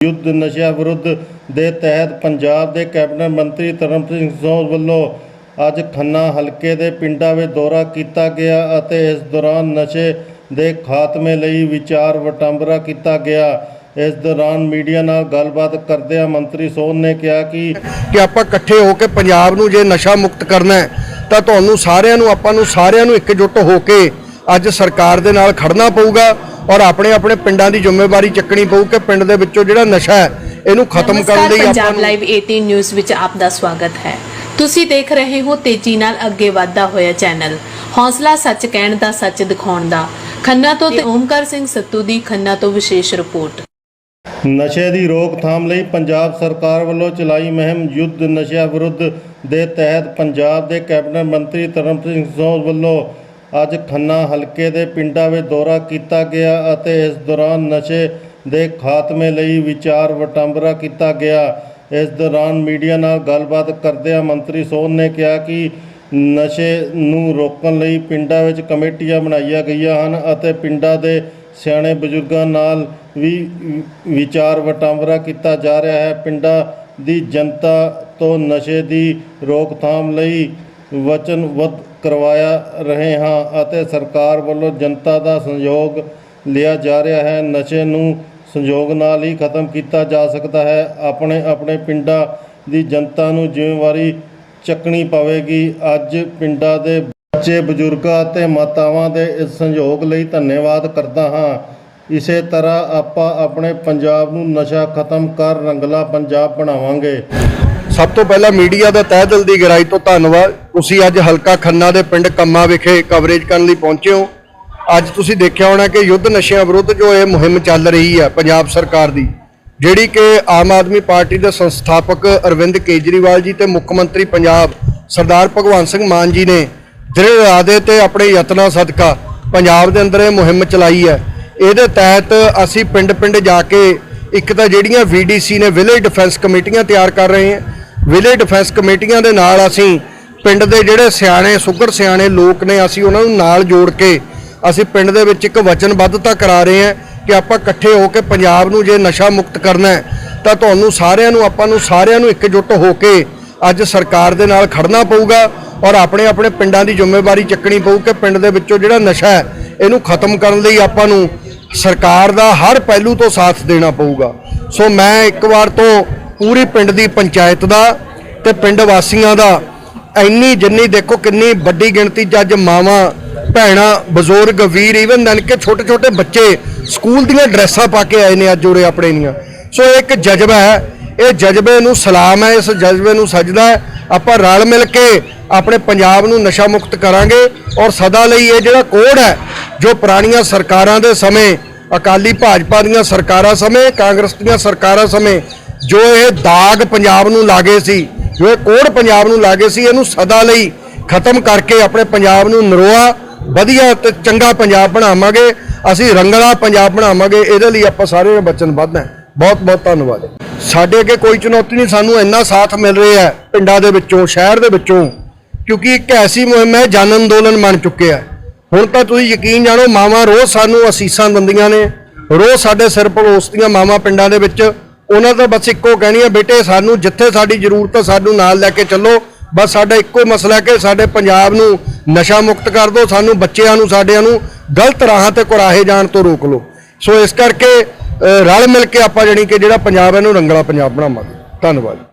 ਯੁੱਧ ਨਸ਼ਿਆਂ ਵਿਰੁੱਧ ਦੇ ਤਹਿਤ ਪੰਜਾਬ ਦੇ ਕੈਬਨਿਟ ਮੰਤਰੀ ਤਰਨਪ੍ਰੀਤ ਸਿੰਘ ਸੋਹ ਵੱਲੋਂ ਅੱਜ ਖੰਨਾ ਹਲਕੇ ਦੇ ਪਿੰਡਾਂ ਵਿੱਚ ਦੌਰਾ ਕੀਤਾ ਗਿਆ ਅਤੇ ਇਸ ਦੌਰਾਨ ਨਸ਼ੇ ਦੇ ਖਾਤਮੇ ਲਈ ਵਿਚਾਰ ਵਟਾਂਦਰਾ ਕੀਤਾ ਗਿਆ। ਇਸ ਦੌਰਾਨ ਮੀਡੀਆ ਨਾਲ ਗੱਲਬਾਤ ਕਰਦਿਆਂ ਮੰਤਰੀ ਸੋਹ ਨੇ ਕਿਹਾ ਕਿ ਕਿ ਆਪਾਂ ਇਕੱਠੇ ਹੋ ਕੇ ਪੰਜਾਬ ਨੂੰ ਜੇ ਨਸ਼ਾ ਮੁਕਤ ਕਰਨਾ ਹੈ, ਤਾਂ ਤੁਹਾਨੂੰ ਸਾਰਿਆਂ ਨੂੰ, ਆਪਾਂ ਨੂੰ ਸਾਰਿਆਂ ਨੂੰ ਇਕਜੁੱਟ ਹੋ ਕੇ ਅੱਜ ਸਰਕਾਰ ਦੇ ਨਾਲ ਖੜਨਾ ਪਊਗਾ। ਔਰ ਆਪਣੇ ਆਪਣੇ ਪਿੰਡਾਂ ਦੀ ਜ਼ਿੰਮੇਵਾਰੀ ਚੱਕਣੀ ਪਊ ਕਿ ਪਿੰਡ ਦੇ ਵਿੱਚੋਂ ਜਿਹੜਾ ਨਸ਼ਾ ਹੈ ਇਹਨੂੰ ਖਤਮ ਕਰਨ ਲਈ ਆਪਾਂ ਪੰਜਾਬ ਨੂੰ ਲਾਈਵ 18 ਨਿਊਜ਼ ਵਿੱਚ ਆਪ ਦਾ ਸਵਾਗਤ ਹੈ। ਤੁਸੀਂ ਦੇਖ ਰਹੇ ਹੋ ਤੇਜ਼ੀ ਨਾਲ ਅੱਗੇ ਵਧਦਾ ਹੋਇਆ ਚੈਨਲ। ਹੌਸਲਾ ਸੱਚ ਕਹਿਣ ਦਾ ਸੱਚ ਦਿਖਾਉਣ ਦਾ। ਖੰਨਾ ਤੋਂ ਤੇ ਓਮਕਾਰ ਸਿੰਘ ਸੱਤੂ ਦੀ ਖੰਨਾ ਤੋਂ ਵਿਸ਼ੇਸ਼ ਰਿਪੋਰਟ। ਨਸ਼ੇ ਦੀ ਰੋਕਥਾਮ ਲਈ ਪੰਜਾਬ ਸਰਕਾਰ ਵੱਲੋਂ ਚਲਾਈ ਮੁਹਿੰਮ ਯੁੱਧ ਨਸ਼ਿਆਂ ਵਿਰੁੱਧ ਦੇ ਤਹਿਤ ਪੰਜਾਬ ਦੇ ਕੈਬਨਿਟ ਮੰਤਰੀ ਤਰਨਪ੍ਰੀਤ ਸਿੰਘ ਸੋਹ ਵੱਲੋਂ ਅੱਜ ਖੰਨਾ ਹਲਕੇ ਦੇ ਪਿੰਡਾਂ ਵਿੱਚ ਦੌਰਾ ਕੀਤਾ ਗਿਆ ਅਤੇ ਇਸ ਦੌਰਾਨ ਨਸ਼ੇ ਦੇ ਖਾਤਮੇ ਲਈ ਵਿਚਾਰ ਵਟਾਂਦਰਾ ਕੀਤਾ ਗਿਆ। ਇਸ ਦੌਰਾਨ ਮੀਡੀਆ ਨਾਲ ਗੱਲਬਾਤ ਕਰਦਿਆਂ ਮੰਤਰੀ ਸੋਨ ਨੇ ਕਿਹਾ ਕਿ ਨਸ਼ੇ ਨੂੰ ਰੋਕਣ ਲਈ ਪਿੰਡਾਂ ਵਿੱਚ ਕਮੇਟੀਆਂ ਬਣਾਈਆਂ ਗਈਆਂ ਹਨ ਅਤੇ ਪਿੰਡਾਂ ਦੇ ਸਿਆਣੇ ਬਜ਼ੁਰਗਾਂ ਨਾਲ ਵੀ ਵਿਚਾਰ ਵਟਾਂਦਰਾ ਕੀਤਾ ਜਾ ਰਿਹਾ ਹੈ। ਪਿੰਡਾਂ ਦੀ ਜਨਤਾ ਤੋਂ ਨਸ਼ੇ ਦੀ ਰੋਕਥਾਮ ਲਈ ਵਚਨਬੱਧ ਕਰਵਾਇਆ ਰਹੇ ਹਾਂ ਅਤੇ ਸਰਕਾਰ ਵੱਲੋਂ ਜਨਤਾ ਦਾ ਸਹਿਯੋਗ ਲਿਆ ਜਾ ਰਿਹਾ ਹੈ। ਨਸ਼ੇ ਨੂੰ ਸੰਯੋਗ ਨਾਲ ਹੀ ਖਤਮ ਕੀਤਾ ਜਾ ਸਕਦਾ ਹੈ। ਆਪਣੇ ਆਪਣੇ ਪਿੰਡਾਂ ਦੀ ਜਨਤਾ ਨੂੰ ਜ਼ਿੰਮੇਵਾਰੀ ਚੱਕਣੀ ਪਵੇਗੀ। ਅੱਜ ਪਿੰਡਾਂ ਦੇ ਬੱਚੇ, ਬਜ਼ੁਰਗਾਂ ਅਤੇ ਮਾਤਾਵਾਂ ਦੇ ਇਸ ਸੰਯੋਗ ਲਈ ਧੰਨਵਾਦ ਕਰਦਾ ਹਾਂ। ਇਸੇ ਤਰ੍ਹਾਂ ਆਪਾਂ ਆਪਣੇ ਪੰਜਾਬ ਨੂੰ ਨਸ਼ਾ ਖਤਮ ਕਰ ਰੰਗਲਾ ਪੰਜਾਬ ਬਣਾਵਾਂਗੇ। ਸਭ ਤੋਂ ਪਹਿਲਾਂ ਮੀਡੀਆ ਦਾ ਤਹਿ ਦਿਲ ਦੀ ਗਹਿਰਾਈ ਤੋਂ ਧੰਨਵਾਦ। ਤੁਸੀਂ ਅੱਜ ਹਲਕਾ ਖੰਨਾ ਦੇ ਪਿੰਡ ਕੰਮਾ ਵਿਖੇ ਕਵਰੇਜ ਕਰਨ ਲਈ ਪਹੁੰਚੇ ਹੋ। ਅੱਜ ਤੁਸੀਂ ਦੇਖਿਆ ਹੋਣਾ ਕਿ ਯੁੱਧ ਨਸ਼ਿਆਂ ਵਿਰੁੱਧ ਜੋ ਇਹ ਮੁਹਿੰਮ ਚੱਲ ਰਹੀ ਹੈ ਪੰਜਾਬ ਸਰਕਾਰ ਦੀ, ਜਿਹੜੀ ਕਿ ਆਮ ਆਦਮੀ ਪਾਰਟੀ ਦੇ ਸੰਸਥਾਪਕ ਅਰਵਿੰਦ ਕੇਜਰੀਵਾਲ ਜੀ ਤੇ ਮੁੱਖ ਮੰਤਰੀ ਪੰਜਾਬ ਸਰਦਾਰ ਭਗਵੰਤ ਸਿੰਘ ਮਾਨ ਜੀ ਨੇ ਦ੍ਰਿੜ ਇਰਾਦੇ ਤੇ ਆਪਣੇ ਯਤਨਾਂ ਸਦਕਾ ਪੰਜਾਬ ਦੇ ਅੰਦਰ ਇਹ ਮੁਹਿੰਮ ਚਲਾਈ ਹੈ। ਇਹਦੇ ਤਹਿਤ ਅਸੀਂ ਪਿੰਡ-ਪਿੰਡ ਜਾ ਕੇ ਇੱਕ ਤਾਂ ਜਿਹੜੀਆਂ ਵੀਡੀਸੀ ਨੇ ਵਿਲੇਜ ਡਿਫੈਂਸ ਕਮੇਟੀਆਂ ਤਿਆਰ ਕਰ ਰਹੇ ਹਾਂ। ਵਿਲੇਜ ਡਿਫੈਂਸ ਕਮੇਟੀਆਂ ਦੇ ਨਾਲ ਅਸੀਂ ਪਿੰਡ ਦੇ ਜਿਹੜੇ ਸਿਆਣੇ ਸੁਗਰ ਸਿਆਣੇ ਲੋਕ ਨੇ, ਅਸੀਂ ਉਹਨਾਂ ਨੂੰ ਨਾਲ ਜੋੜ ਕੇ ਅਸੀਂ ਪਿੰਡ ਦੇ ਵਿੱਚ ਇੱਕ ਵਚਨਬੱਧਤਾ ਕਰਾ ਰਹੇ ਹਾਂ ਕਿ ਆਪਾਂ ਇਕੱਠੇ ਹੋ ਕੇ ਪੰਜਾਬ ਨੂੰ ਜੇ ਨਸ਼ਾ ਮੁਕਤ ਕਰਨਾ ਹੈ, ਤਾਂ ਤੁਹਾਨੂੰ ਸਾਰਿਆਂ ਨੂੰ, ਆਪਾਂ ਨੂੰ ਸਾਰਿਆਂ ਨੂੰ ਇਕਜੁੱਟ ਹੋ ਕੇ ਅੱਜ ਸਰਕਾਰ ਦੇ ਨਾਲ ਖੜਨਾ ਪਊਗਾ ਔਰ ਆਪਣੇ ਆਪਣੇ ਪਿੰਡਾਂ ਦੀ ਜ਼ਿੰਮੇਵਾਰੀ ਚੱਕਣੀ ਪਊ ਕਿ ਪਿੰਡ ਦੇ ਵਿੱਚੋਂ ਜਿਹੜਾ ਨਸ਼ਾ ਹੈ, ਇਹਨੂੰ ਖਤਮ ਕਰਨ ਲਈ ਆਪਾਂ ਨੂੰ ਸਰਕਾਰ ਦਾ ਹਰ ਪਹਿਲੂ ਤੋਂ ਸਾਥ ਦੇਣਾ ਪਊਗਾ। ਸੋ ਮੈਂ ਇੱਕ ਵਾਰ ਤੋਂ ਪੂਰੀ ਪਿੰਡ ਦੀ ਪੰਚਾਇਤ ਦਾ ਤੇ ਪਿੰਡ ਵਾਸੀਆਂ ਦਾ ਇੰਨੀ ਜਿੰਨੀ ਦੇਖੋ ਕਿੰਨੀ ਵੱਡੀ ਗਿਣਤੀ 'ਚ ਅੱਜ ਮਾਵਾਂ, ਭੈਣਾਂ, ਬਜ਼ੁਰਗ, ਵੀਰ ਇਵਨ ਦਨ ਕੇ ਛੋਟੇ ਛੋਟੇ ਬੱਚੇ ਸਕੂਲ ਦੀਆਂ ਡਰੈਸਾਂ ਪਾ ਕੇ ਆਏ ਨੇ ਅੱਜ ਉਰੇ ਆਪਣੇ ਦੀਆਂ। ਸੋ ਇਹ ਇੱਕ ਜਜ਼ਬਾ ਹੈ, ਇਹ ਜਜ਼ਬੇ ਨੂੰ ਸਲਾਮ ਹੈ, ਇਸ ਜਜ਼ਬੇ ਨੂੰ ਸਜਦਾ ਹੈ। ਆਪਾਂ ਰਲ ਮਿਲ ਕੇ ਆਪਣੇ ਪੰਜਾਬ ਨੂੰ ਨਸ਼ਾ ਮੁਕਤ ਕਰਾਂਗੇ ਔਰ ਸਦਾ ਲਈ ਇਹ ਜਿਹੜਾ ਕੋਡ ਹੈ, ਜੋ ਪੁਰਾਣੀਆਂ ਸਰਕਾਰਾਂ ਦੇ ਸਮੇਂ, ਅਕਾਲੀ ਭਾਜਪਾ ਦੀਆਂ ਸਰਕਾਰਾਂ ਸਮੇਂ, ਕਾਂਗਰਸ ਦੀਆਂ ਸਰਕਾਰਾਂ ਸਮੇਂ ਜੋ ਇਹ ਦਾਗ ਪੰਜਾਬ ਨੂੰ ਲਾਗੇ ਸੀ, ਜੋ ਇਹ ਕੋੜ ਪੰਜਾਬ ਨੂੰ ਲਾਗੇ ਸੀ, ਇਹਨੂੰ ਸਦਾ ਲਈ ਖਤਮ ਕਰਕੇ ਆਪਣੇ ਪੰਜਾਬ ਨੂੰ ਨਰੋਆ, ਵਧੀਆ ਤੇ ਚੰਗਾ ਪੰਜਾਬ ਬਣਾਵਾਂਗੇ। ਅਸੀਂ ਰੰਗਲਾ ਪੰਜਾਬ ਬਣਾਵਾਂਗੇ, ਇਹਦੇ ਲਈ ਆਪਾਂ ਸਾਰੇ ਵਚਨਬੱਧ ਹਾਂ। ਬਹੁਤ ਬਹੁਤ ਧੰਨਵਾਦ। ਸਾਡੇ ਅੱਗੇ ਕੋਈ ਚੁਣੌਤੀ ਨਹੀਂ, ਸਾਨੂੰ ਇੰਨਾ ਸਾਥ ਮਿਲ ਰਿਹਾ ਹੈ ਪਿੰਡਾਂ ਦੇ ਵਿੱਚੋਂ, ਸ਼ਹਿਰ ਦੇ ਵਿੱਚੋਂ, ਕਿਉਂਕਿ ਇੱਕ ਐਸੀ ਮੁਹਿੰਮ ਹੈ, ਜਨ ਅੰਦੋਲਨ ਬਣ ਚੁੱਕਿਆ ਹੈ। ਹੁਣ ਤਾਂ ਤੁਸੀਂ ਯਕੀਨ ਜਾਣੋ, ਮਾਵਾਂ ਰੋਜ਼ ਸਾਨੂੰ ਅਸੀਸਾਂ ਦਿੰਦੀਆਂ ਨੇ, ਰੋਜ਼ ਸਾਡੇ ਸਿਰ ਪਲੋਸਦੀਆਂ ਮਾਵਾਂ ਪਿੰਡਾਂ ਦੇ ਵਿੱਚ। ਉਹਨਾਂ ਦਾ ਬਸ ਇੱਕੋ ਕਹਿਣੀ ਹੈ ਬੇਟੇ ਸਾਨੂੰ ਜਿੱਥੇ ਸਾਡੀ ਜ਼ਰੂਰਤ ਹੈ ਸਾਨੂੰ ਨਾਲ ਲੈ ਕੇ ਚੱਲੋ। ਬਸ ਸਾਡਾ ਇੱਕੋ ਹੀ ਮਸਲਾ ਕਿ ਸਾਡੇ ਪੰਜਾਬ ਨੂੰ ਨਸ਼ਾ ਮੁਕਤ ਕਰ ਦਿਓ, ਸਾਨੂੰ ਬੱਚਿਆਂ ਨੂੰ, ਸਾਡਿਆਂ ਨੂੰ ਗਲਤ ਰਾਹਾਂ ਤੇ ਕੁਰਾਹੇ ਜਾਣ ਤੋਂ ਰੋਕ ਲਓ। ਸੋ ਇਸ ਕਰਕੇ ਰਲ ਮਿਲ ਕੇ ਆਪਾਂ ਜਾਣੀ ਕਿ ਜਿਹੜਾ ਪੰਜਾਬ ਇਹਨੂੰ ਰੰਗਲਾ ਪੰਜਾਬ ਬਣਾਵਾਂਗੇ। ਧੰਨਵਾਦ।